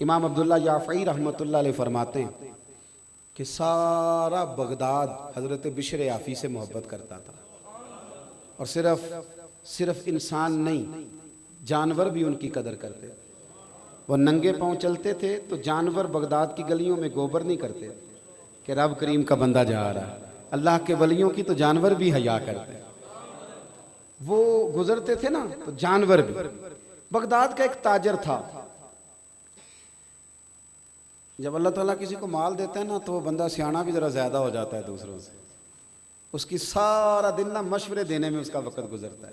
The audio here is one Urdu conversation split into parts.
امام عبداللہ یافعی رحمۃ اللہ علیہ فرماتے ہیں کہ سارا بغداد حضرت بشر یافی سے محبت کرتا تھا۔ اور صرف صرف انسان نہیں، جانور بھی ان کی قدر کرتے۔ وہ ننگے پاؤں چلتے تھے تو جانور بغداد کی گلیوں میں گوبر نہیں کرتے کہ رب کریم کا بندہ جا رہا ہے۔ اللہ کے ولیوں کی تو جانور بھی حیا کرتے۔ وہ گزرتے تھے نا تو جانور بھی۔ بغداد کا ایک تاجر تھا۔ جب اللہ تعالیٰ کسی کو مال دیتا ہے نا تو وہ بندہ سیاح بھی ذرا زیادہ ہو جاتا ہے دوسروں سے۔ اس کی سارا دن نا مشورے دینے میں اس کا وقت گزرتا ہے۔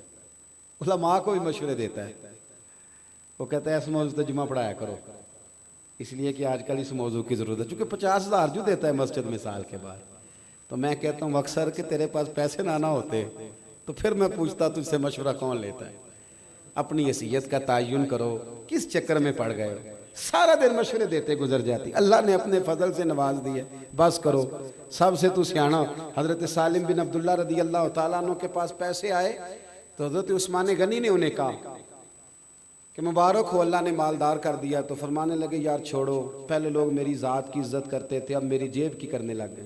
علماء کو بھی مشورے دیتا ہے۔ وہ کہتا ہے، اس موضوع تو جمعہ پڑھایا کرو۔ اس لیے کہ آج کل اس موضوع کی ضرورت ہے۔ چونکہ پچاس ہزار جو دیتا ہے مسجد میں سال کے بعد۔ تو میں کہتا ہوں، اکثر کہ تیرے پاس پیسے نہ نہ ہوتے، تو پھر میں پوچھتا، تجھ سے مشورہ کون لیتا ہے؟ اپنی حیثیت کا تعین کرو۔ کس چکر میں پڑ گئے سارا دن مشورے دیتے گزر جاتی۔ اللہ نے اپنے فضل سے نواز دیے بس کرو۔ سب سے تو سیاح، حضرت سالم بن عبداللہ رضی اللہ تعالیٰ عنہ کے پاس پیسے آئے۔ تو حضرت عثمان غنی نے انہیں کہا کہ مبارک ہو، اللہ نے مالدار کر دیا۔ تو فرمانے لگے، یار چھوڑو۔ پہلے لوگ میری ذات کی عزت کرتے تھے، اب میری جیب کی کرنے لگ گئے۔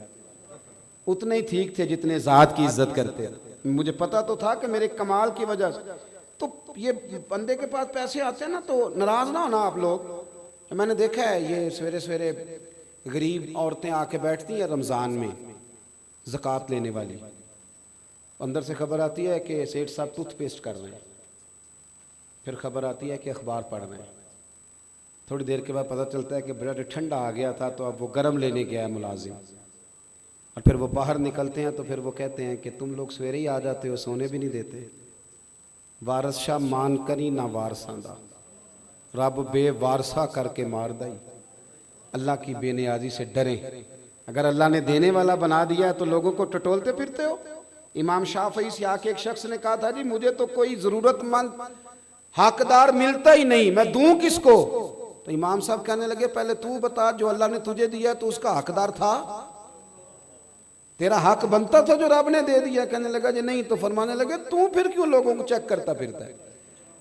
اتنے ہی ٹھیک تھے جتنے ذات کی عزت کرتے۔ مجھے پتا تو تھا کہ میرے کمال کی وجہ سے۔ تو یہ بندے کے پاس پیسے آتے ہیں نا، تو ناراض نہ ہونا آپ لوگ۔ میں نے دیکھا ہے یہ سویرے سویرے غریب عورتیں آ کے بیٹھتی ہیں رمضان میں زکوٰۃ لینے والی۔ اندر سے خبر آتی ہے کہ سیٹ صاحب ٹوتھ پیسٹ کر رہے ہیں۔ پھر خبر آتی ہے کہ اخبار پڑھ رہے ہیں۔ تھوڑی دیر کے بعد پتہ چلتا ہے کہ بلڈ ٹھنڈا آ گیا تھا تو اب وہ گرم لینے گیا ہے ملازم۔ اور پھر وہ باہر نکلتے ہیں تو پھر وہ کہتے ہیں کہ تم لوگ سویرے ہی آ جاتے ہو، سونے بھی نہیں دیتے۔ وارث شاہ مان کری نہ وارساں دا رب بے وارسا کر کے مار دائی۔ اللہ کی بے نیازی سے ڈریں۔ اگر اللہ نے دینے والا بنا دیا تو لوگوں کو ٹٹولتے پھرتے ہو۔ امام شافعی سے آ کے ایک شخص نے کہا تھا جی مجھے تو کوئی ضرورت مند حقدار ملتا ہی نہیں، میں دوں کس کو؟ تو امام صاحب کہنے لگے، پہلے تو بتا، جو اللہ نے تجھے دیا تو اس کا حقدار تھا۔ تیرا حق بنتا تھا جو رب نے دے دیا۔ کہنے لگا جی نہیں۔ تو فرمانے لگے، تو پھر کیوں لوگوں کو چیک کرتا پھرتا ہے؟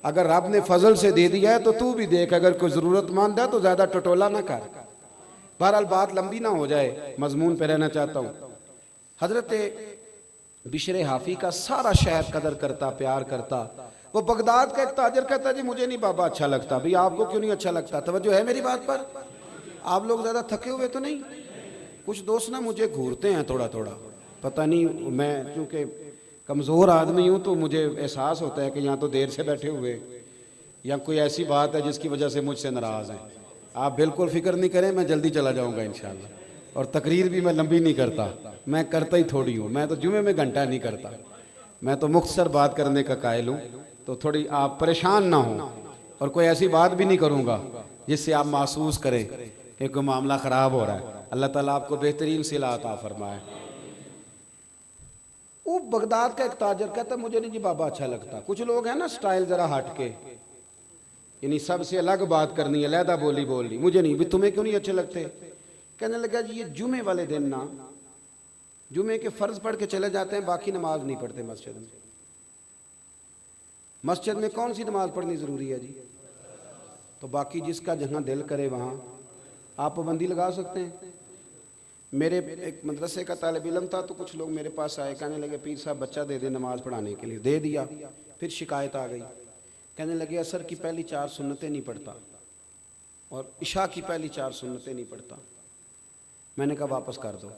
اگر رب نے فضل سے دے دیا ہے تو تو بھی دیکھ، اگر کوئی ضرورت مند ہے تو زیادہ ٹٹولا نہ کر۔ بہرحال بات لمبی نہ ہو جائے، مضمون پہ رہنا چاہتا ہوں۔ حضرت بشر حافی کا سارا شہر قدر کرتا، پیار کرتا۔ وہ بغداد کا ایک تاجر کہتا جی مجھے نہیں بابا اچھا لگتا بھی آپ کو کیوں نہیں اچھا لگتا؟ توجہ ہے میری بات پر؟ آپ لوگ زیادہ تھکے ہوئے تو نہیں؟ کچھ دوست نا مجھے گھورتے ہیں تھوڑا تھوڑا۔ پتہ نہیں میں کیونکہ کمزور آدمی ہوں تو مجھے احساس ہوتا ہے کہ یہاں تو دیر سے بیٹھے ہوئے یا کوئی ایسی بات ہے جس کی وجہ سے مجھ سے ناراض ہیں۔ آپ بالکل فکر نہیں کریں، میں جلدی چلا جاؤں گا انشاءاللہ۔ اور تقریر بھی میں لمبی نہیں کرتا، میں کرتا ہی تھوڑی ہوں۔ میں تو جمعے میں گھنٹہ نہیں کرتا۔ میں تو مختصر بات کرنے کا قائل ہوں۔ تو تھوڑی آپ پریشان نہ ہوں۔ اور کوئی ایسی بات بھی نہیں کروں گا جس سے آپ محسوس کریں کہ کوئی معاملہ خراب ہو رہا ہے۔ اللہ تعالیٰ آپ کو بہترین صلاح عطا فرمائے۔ وہ بغداد کا ایک تاجر کہتا ہے، مجھے نہیں جی بابا اچھا لگتا۔ کچھ لوگ ہیں نا سٹائل ذرا ہٹ کے۔ یعنی سب سے الگ بات کرنی ہے، علیحدہ بولی بولنی۔ مجھے نہیں، بھی تمہیں کیوں نہیں اچھے لگتے؟ کہنے لگا جی یہ جمعے والے دن نا، جمعے کے فرض پڑھ کے چلے جاتے ہیں، باقی نماز نہیں پڑھتے مسجد میں۔ مسجد میں کون سی نماز پڑھنی ضروری ہے جی؟ تو باقی جس کا جہاں دل کرے وہاں آپ پابندی لگا سکتے ہیں۔ میرے ایک مدرسے کا طالب علم تھا تو کچھ لوگ میرے پاس آئے، کہنے لگے، پیر صاحب، بچہ دے دے نماز پڑھانے کے لیے۔ دے دیا، پھر شکایت آ گئی۔ کہنے لگے، اثر کی پہلی چار سنتیں نہیں پڑھتا اور عشاء کی پہلی چار سنتیں نہیں پڑھتا۔ میں نے کہا، واپس کر دو۔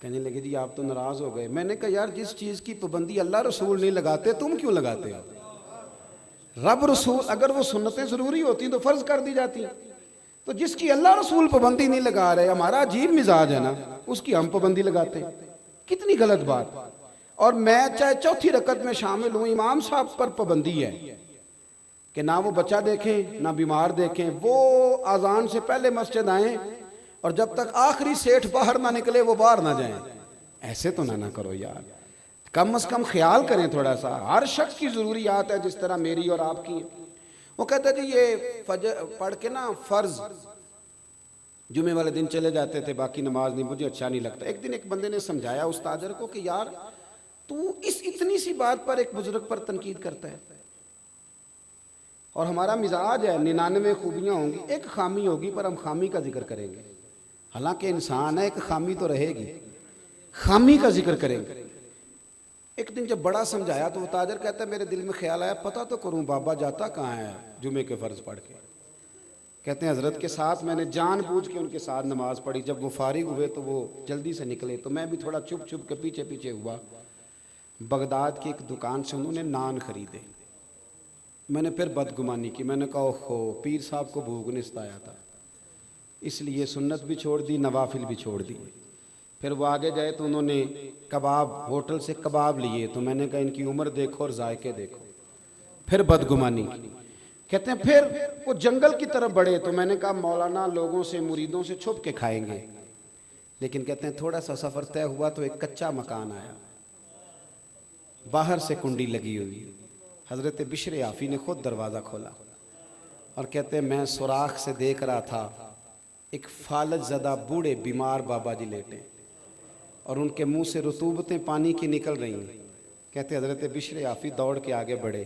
کہنے لگے جی آپ تو ناراض ہو گئے۔ میں نے کہا، یار، جس چیز کی پابندی اللہ رسول نہیں لگاتے، تم کیوں لگاتے ہو؟ رب رسول، اگر وہ سنتیں ضروری ہوتی تو فرض کر دی جاتی۔ تو جس کی اللہ رسول پابندی نہیں لگا رہے، ہمارا عجیب مزاج ہے نا، اس کی ہم پابندی لگاتے کتنی غلط بات۔ اور میں چاہے چوتھی رکعت میں شامل ہوں، امام صاحب پر پابندی ہے کہ نہ وہ بچہ دیکھیں، نہ بیمار دیکھیں۔ وہ آزان سے پہلے مسجد آئیں اور جب تک آخری سیٹھ باہر نہ نکلے، وہ باہر نہ جائیں۔ ایسے تو نہ نہ کرو یار۔ کم از کم خیال کریں تھوڑا سا۔ ہر شخص کی ضروریات ہے جس طرح میری اور آپ کی۔ وہ کہتا جی یہ فجر پڑھ کے نا فرض جمعے والے دن چلے جاتے تھے، باقی نماز نہیں، مجھے اچھا نہیں لگتا۔ ایک دن ایک بندے نے سمجھایا اس تاجر کو کہ یار، تو اس اتنی سی بات پر ایک بزرگ پر تنقید کرتا ہے۔ اور ہمارا مزاج ہے، ننانوے خوبیاں ہوں گی، ایک خامی ہوگی، پر ہم خامی کا ذکر کریں گے۔ حالانکہ انسان ہے، ایک خامی تو رہے گی۔ خامی کا ذکر کریں گے۔ ایک دن جب بڑا سمجھایا تو وہ تاجر کہتا ہے، میرے دل میں خیال آیا، پتہ تو کروں بابا جاتا کہاں ہے؟ جمعے کے فرض پڑھ کے۔ کہتے ہیں، حضرت کے ساتھ میں نے جان بوجھ کے ان کے ساتھ نماز پڑھی۔ جب وہ فارغ ہوئے تو وہ جلدی سے نکلے۔ تو میں بھی تھوڑا چھپ چھپ کے پیچھے پیچھے ہوا۔ بغداد کی ایک دکان سے انہوں نے نان خریدے۔ میں نے پھر بدگمانی کی۔ میں نے کہا ہو پیر صاحب کو بھوک نے ستایا تھا۔ اس لیے سنت بھی چھوڑ دی، نوافل بھی چھوڑ دی پھر وہ آگے جائے تو انہوں نے کباب، ہوٹل سے کباب لیے تو میں نے کہا ان کی عمر دیکھو اور ذائقے دیکھو۔ پھر بدگمانی کی۔ کہتے ہیں پھر وہ جنگل کی طرف بڑھے تو میں نے کہا مولانا لوگوں سے، مریدوں سے چھپ کے کھائیں گے۔ لیکن کہتے ہیں تھوڑا سا سفر طے ہوا تو ایک کچا مکان آیا۔ باہر سے کنڈی لگی ہوئی۔ حضرت بشر آفی نے خود دروازہ کھولا۔ اور کہتے ہیں میں سوراخ سے دیکھ رہا تھا، ایک فالج زدہ بوڑھے بیمار بابا جی لیٹے اور ان کے منہ سے رطوبتیں پانی کی نکل رہی ہیں۔ کہتے حضرت بشر آفی دوڑ کے آگے بڑھے۔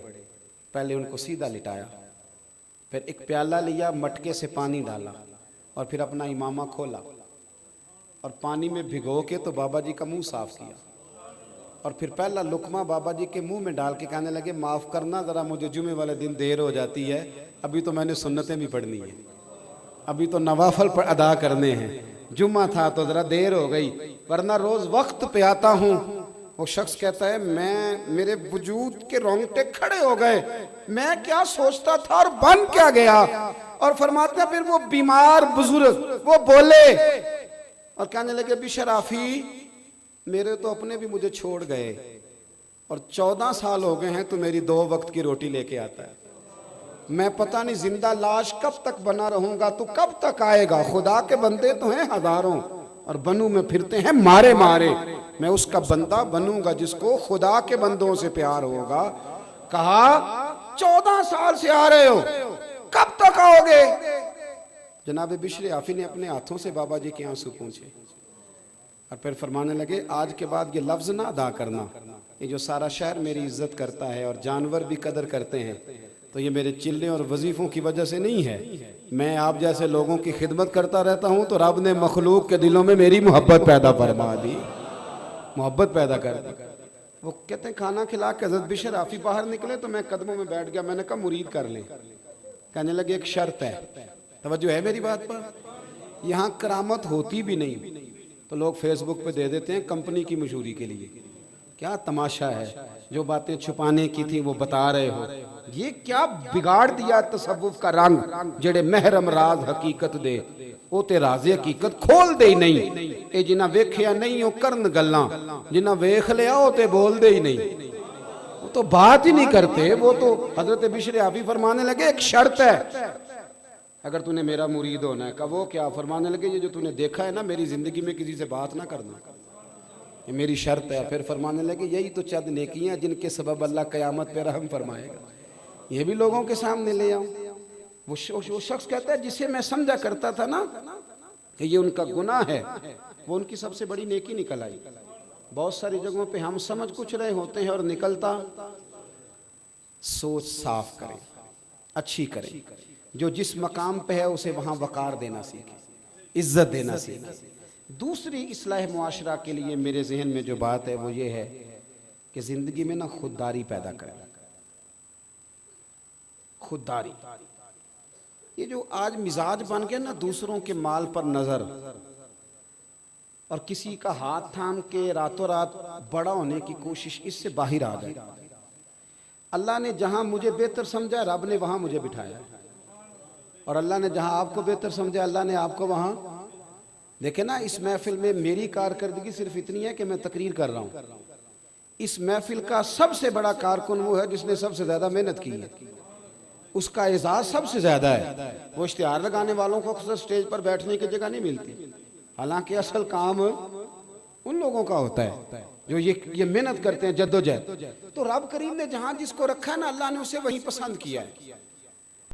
پہلے ان کو سیدھا لٹایا، پھر ایک پیالہ لیا، مٹکے سے پانی ڈالا اور پھر اپنا امامہ کھولا۔ اور پانی میں بھگو کے تو بابا جی کا منہ صاف کیا۔ اور پھر پہلا لکمہ بابا جی کے منہ میں ڈال کے کہنے لگے، معاف کرنا ذرا مجھے جمعے والے دن دیر ہو جاتی ہے، ابھی تو میں نے سنتیں بھی پڑھنی ہیں۔ ابھی تو نوافل پر ادا کرنے ہیں۔ جمعہ تھا تو ذرا دیر ہو گئی، ورنہ روز وقت پہ آتا ہوں۔ وہ شخص کہتا ہے، میں میرے وجود کے رونگٹے کھڑے ہو گئے۔ میں کیا سوچتا تھا اور بن کیا گیا؟ اور فرماتے ہیں، پھر وہ بیمار بزرگ، وہ بولے۔ اور کہنے لگے بشرافی میرے تو اپنے بھی مجھے چھوڑ گئے۔ اور چودہ سال ہو گئے ہیں تو میری دو وقت کی روٹی لے کے آتا ہے۔ میں پتہ نہیں زندہ لاش کب تک بنا رہوں گا، تو کب تک آئے گا؟ خدا کے بندے تو ہیں ہزاروں۔ اور بنو میں پھرتے ہیں مارے مارے۔ میں اس کا بندہ بنوں گا جس کو خدا کے بندوں سے پیار ہوگا۔ کہا، چودہ سال سے آ رہے ہو، کب تک آؤ گے؟ جناب بشر آفی نے اپنے ہاتھوں سے بابا جی کے آنسو پوچھے۔ اور پھر فرمانے لگے، آج کے بعد یہ لفظ نہ ادا کرنا۔ یہ جو سارا شہر میری عزت کرتا ہے اور جانور بھی قدر کرتے ہیں۔ تو یہ میرے چلے اور وظیفوں کی وجہ سے نہیں ہے۔ میں آپ جیسے لوگوں کی خدمت کرتا رہتا ہوں تو رب نے مخلوق کے دلوں میں میری محبت پیدا فرما دی۔ محبت پیدا کر دی۔ وہ کہتے ہیں، کھانا کھلا کے حضرت بشر آفی باہر نکلے تو میں قدموں میں بیٹھ گیا۔ میں نے کہا، مرید کر لیں۔ کہنے لگے، ایک شرط ہے۔ توجہ ہے میری بات پر؟ یہاں کرامت ہوتی بھی نہیں۔ تو لوگ فیس بک پہ دے دیتے ہیں کمپنی کی مشہوری کے لیے۔ کیا تماشا ہے؟ جو باتیں چھپانے کی تھی وہ بتا رہے ہو۔ یہ کیا بگاڑ دیا تصوف کا رنگ جڑے محرم راز حقیقت دے۔ وہ تے راز حقیقت کھول دے ہی نہیں۔ اے جنہ ویکھیا نہیں ہو کرن گلاں۔ جنہ ویکھ لیا وہ تے بول دے ہی نہیں۔ وہ تو بات ہی نہیں کرتے، وہ تو حضرت بشر آفی فرمانے لگے، ایک شرط ہے۔ اگر تو نے میرا مرید ہونا ہے، کہ وہ کیا فرمانے لگے، یہ جو تو نے دیکھا ہے نا، میری زندگی میں کسی سے بات نہ کرنا۔ یہ میری شرط ہے، پھر فرمانے لگے یہی تو چند نیکیاں جن کے سبب اللہ قیامت پہ رحم فرمائے گا۔ یہ بھی لوگوں کے سامنے لے آؤں وہ شخص کہتا ہے جسے میں سمجھا کرتا تھا نا کہ یہ ان کا گناہ ہے، وہ ان کی سب سے بڑی نیکی نکل آئی۔ بہت ساری جگہوں پہ ہم سمجھ کچھ رہے ہوتے ہیں اور نکلتا سوچ صاف کریں اچھی کریں جو جس مقام پہ ہے، اسے وہاں وقار دینا سیکھے، عزت دینا سیکھے۔ دوسری اصلاح معاشرہ کے لیے میرے ذہن میں جو بات ہے وہ یہ ہے کہ زندگی میں نا خودداری پیدا کریں۔ خودداری۔ یہ جو آج مزاج بن گیا نا دوسروں کے مال پر نظر اور کسی کا ہاتھ تھام کے راتوں رات بڑا ہونے کی کوشش اس سے باہر آ جائے۔ اللہ نے جہاں مجھے بہتر سمجھا رب نے وہاں مجھے بٹھایا۔ اور اللہ نے جہاں آپ کو بہتر سمجھا، اللہ نے آپ کو وہاں دیکھیں نا، اس محفل میں میری کارکردگی صرف اتنی ہے کہ میں تقریر کر رہا ہوں۔ اس محفل کا سب سے بڑا کارکن وہ ہے جس نے سب سے زیادہ محنت کی ہے۔ اس کا اعزاز سب سے زیادہ ہے۔ وہ اشتہار لگانے والوں کو اکثر سٹیج پر بیٹھنے کی جگہ نہیں ملتی۔ حالانکہ اصل کام ان لوگوں کا ہوتا ہے جو یہ محنت کرتے ہیں جد و جہد۔ تو رب کریم نے جہاں جس کو رکھا ہے نا، اللہ نے اسے وہیں پسند کیا ہے۔